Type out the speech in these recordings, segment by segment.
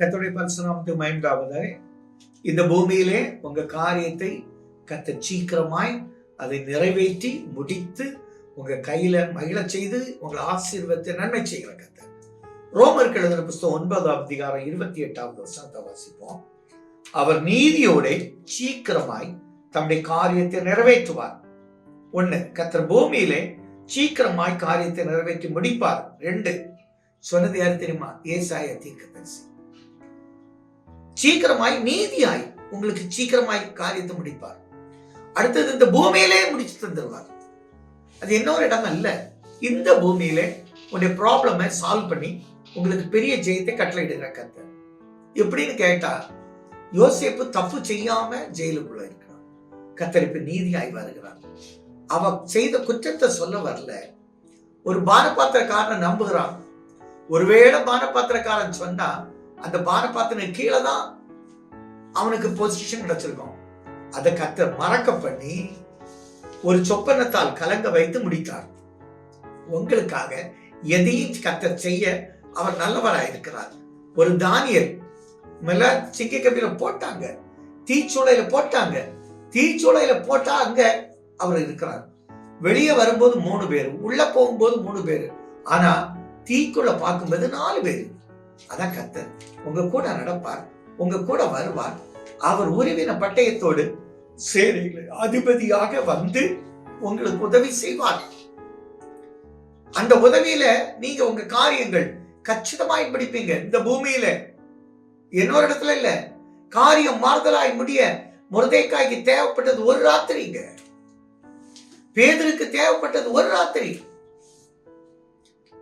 கத்தோடைய பரிசுநாமத்து மயம்காவதாக இந்த பூமியிலே உங்க காரியத்தை கத்த சீக்கிரமாய் அதை நிறைவேற்றி முடித்து உங்க கையில மகிழ செய்து உங்களை ஆசீர்வத்தை நன்மை செய்கிற கத்த ரோமருக்கு எழுதின புஸ்தகம் ஒன்பதாம் அதிகாரம் இருபத்தி எட்டாவது வருஷத்தை வாசிப்போம். அவர் நீதியோட சீக்கிரமாய் தம்முடைய காரியத்தை நிறைவேற்றுவார். ஒண்ணு கத்தர் பூமியிலே சீக்கிரமாய் காரியத்தை நிறைவேற்றி முடிப்பார். ரெண்டு சொன்னது யாரு தெரியுமா? ஏசாய தீர்க்கதரிசி. சீக்கிரமாய் நீதியாய் உங்களுக்கு சீக்கிரமாய் காரியத்தை முடிப்பார். அடுத்தது இந்த பூமியிலே முடிச்சு தந்துடுவார் அது இன்னொரு இடம் அல்ல. இந்த பூமியில உன்னுடைய ப்ராப்ளமை சால்வ் பண்ணி உங்களுக்கு பெரிய ஜெயத்தை கட்டளையிடுகிற கத்தர் எப்படின்னு கேட்டா யோசிப்பு தப்பு செய்யாம ஜெயிலுக்குள்ள இருக்கிறான். கத்தர் இப்ப நீதியாய் வருகிறார். அவ செய்த குற்றத்தை சொல்ல வரல. ஒரு பானபாத்திரக்காரனை நம்புகிறான். ஒருவேளை பானபாத்திரக்காரன் சொன்னா அந்த பானபாத்திரன் கீழே தான் அவனுக்கு பொசிஷன் கிடைச்சிருக்கும். அதை கத்த மறக்க பண்ணி ஒரு சொப்பனத்தால் கலங்க வைத்து முடித்தார். உங்களுக்காக எதையும் கத்த செய்ய அவர் நல்லவராய் இருக்கிறார். ஒரு தானியல் மெல்ல சிங்க கம்பியில போட்டாங்க. தீச்சூளையில போட்டாங்க. தீச்சூளையில போட்டா அங்க அவர் இருக்கிறார். வெளியே வரும்போது மூணு பேர் உள்ள போகும்போது மூணு பேர். ஆனா தீக்குள்ள பார்க்கும்போது நாலு பேர். அதான் கத்தர் உங்க கூட நடப்பார் உங்க கூட வருவார். அவர் உருவின பட்டயத்தோடு சேனைகளை அதிபதியாக வந்து உங்களுக்கு உதவி செய்வார். அந்த உதவியில நீங்க உங்க காரியங்கள் கச்சிதமாய் பிடிப்பீங்க இந்த பூமியில இன்னொரு இடத்துல இல்ல. காரியம் மாறுதலாய் முடிய முருதைக்காய்க்கு தேவைப்பட்டது ஒரு ராத்திரிங்க. பேதருக்கு தேவைப்பட்டது ஒரு ராத்திரி.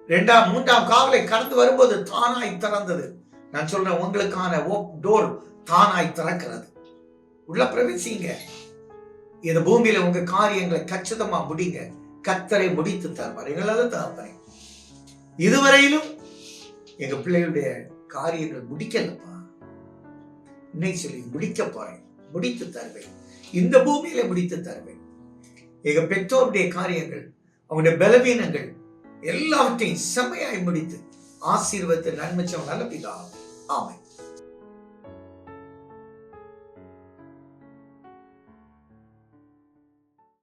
ரெண்டாம் மூன்றாம் காவலை கடந்து வரும்போது தானாய் திறந்தது. நான் சொல்றேன் உங்களுக்கான டோர் தானாய் திறக்கிறது. உள்ள பிரவேசிங்க. இந்த பூமியில உங்க காரியங்களை கச்சிதமா முடிங்க. கத்தரை முடித்து தருவார். எங்களால தகப்பனே இதுவரையிலும் எங்க பிள்ளைகளுடைய காரியங்கள் முடிக்கலப்பா. இன்னைக்கு சொல்லி முடிக்க போறேன். முடித்து தருவேன். இந்த பூமியில முடித்து தருவேன். எங்க பெற்றோருடைய காரியங்கள் அவங்களுடைய பலவீனங்கள் எல்லாவற்றையும் செம்மையாய் முடித்து ஆசீர்வத்தை நன்மைச்சவன் நல்ல பிதா ஆமை